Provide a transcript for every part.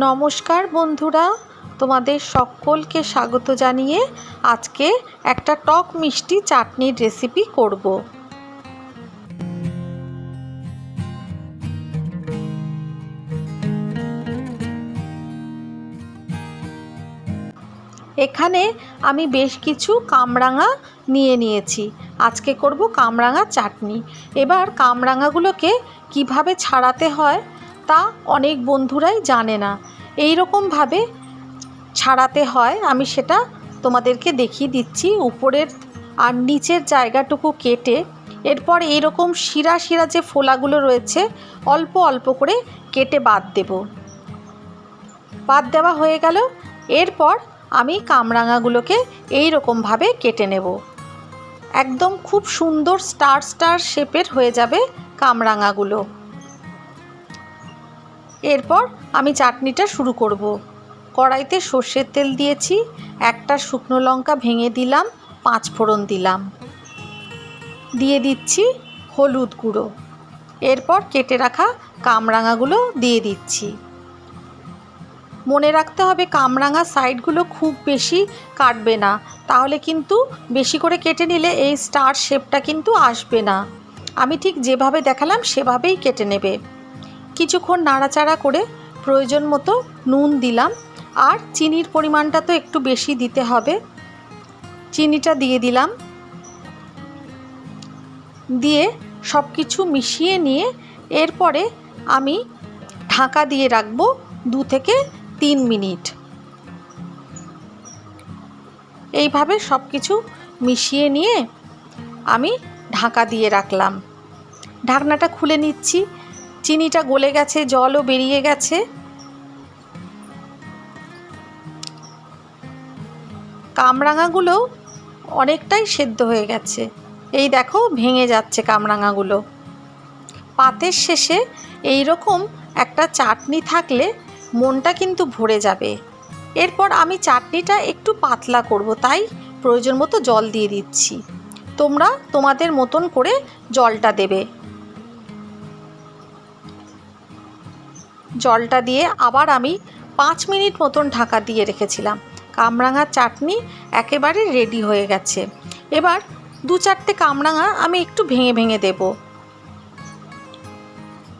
নমস্কার বন্ধুরা, তোমাদের সকলকে স্বাগত জানিয়ে আজকে একটা টক মিষ্টি চাটনির রেসিপি করব। এখানে আমি বেশ কিছু কামরাঙা নিয়ে নিয়েছি। আজকে করব কামরাঙা চাটনি। এবার কামরাঙাগুলোকে কীভাবে ছাড়াতে হয় তা অনেক বন্ধুরাই জানে না। এই রকমভাবে ছাড়াতে হয়, আমি সেটা তোমাদেরকে দেখিয়ে দিচ্ছি। উপরের আর নিচের জায়গাটুকু কেটে এরপর এইরকম শিরা শিরা যে ফোলাগুলো রয়েছে, অল্প অল্প করে কেটে বাদ দেব। বাদ দেওয়া হয়ে গেল। এরপর আমি কামরাঙাগুলোকে এই রকমভাবে কেটে নেব। একদম খুব সুন্দর স্টার স্টার শেপের হয়ে যাবে কামরাঙাগুলো। এরপর আমি চাটনিটা শুরু করব। কড়াইতে সর্ষের তেল দিয়েছি, একটা শুকনো লঙ্কা ভেঙে দিলাম, পাঁচ ফোড়ন দিলাম। দিয়ে দিচ্ছি হলুদ গুঁড়ো। এরপর কেটে রাখা কামরাঙাগুলো দিয়ে দিচ্ছি। মনে রাখতে হবে কামরাঙা সাইডগুলো খুব বেশি কাটবে না, তাহলে কিন্তু বেশি করে কেটে নিলে এই স্টার শেপটা কিন্তু আসবে না। আমি ঠিক যেভাবে দেখালাম সেভাবেই কেটে নেবে। কিছুক্ষণ নাড়াচাড়া করে প্রয়োজন মতো নুন দিলাম। আর চিনির পরিমাণটা তো একটু বেশি দিতে হবে। চিনিটা দিয়ে দিলাম। দিয়ে সব কিছু মিশিয়ে নিয়ে এরপরে আমি ঢাকা দিয়ে রাখব দু থেকে তিন মিনিট। এইভাবে সব কিছু মিশিয়ে নিয়ে আমি ঢাকা দিয়ে রাখলাম। ঢাকনাটা খুলে নিচ্ছি। চিনিটা গলে গেছে, জলও বেরিয়ে গেছে। কামরাঙাগুলো অনেকটাই সেদ্ধ হয়ে গেছে। এই দেখো, ভেঙে যাচ্ছে কামরাঙাগুলো। পাতের শেষে এই রকম একটা চাটনি থাকলে মনটা কিন্তু ভরে যাবে। এরপর আমি চাটনিটা একটু পাতলা করব, তাই প্রয়োজন মতো জল দিয়ে দিচ্ছি। তোমরা তোমাদের মতন করে জলটা দেবে। জলটা দিয়ে আবার আমি পাঁচ মিনিট মতন ঢাকা দিয়ে রেখেছিলাম। কামরাঙার চাটনি একেবারে রেডি হয়ে গেছে। এবার দু চারটে কামরাঙা আমি একটু ভেঙে ভেঙে দেব।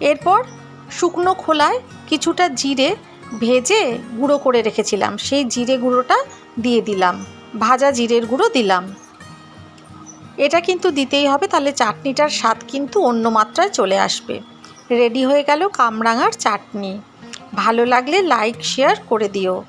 এরপর শুকনো খোলায় কিছুটা জিরে ভেজে গুঁড়ো করে রেখেছিলাম। সেই জিরে গুঁড়োটা দিয়ে দিলাম। ভাজা জিরের গুঁড়ো দিলাম। এটা কিন্তু দিতেই হবে, তাহলে চাটনিটার স্বাদ কিন্তু অন্য মাত্রায় চলে আসবে। রেডি হয়ে গেল কামরাঙার চাটনি। ভালো লাগলে লাইক শেয়ার করে দিও।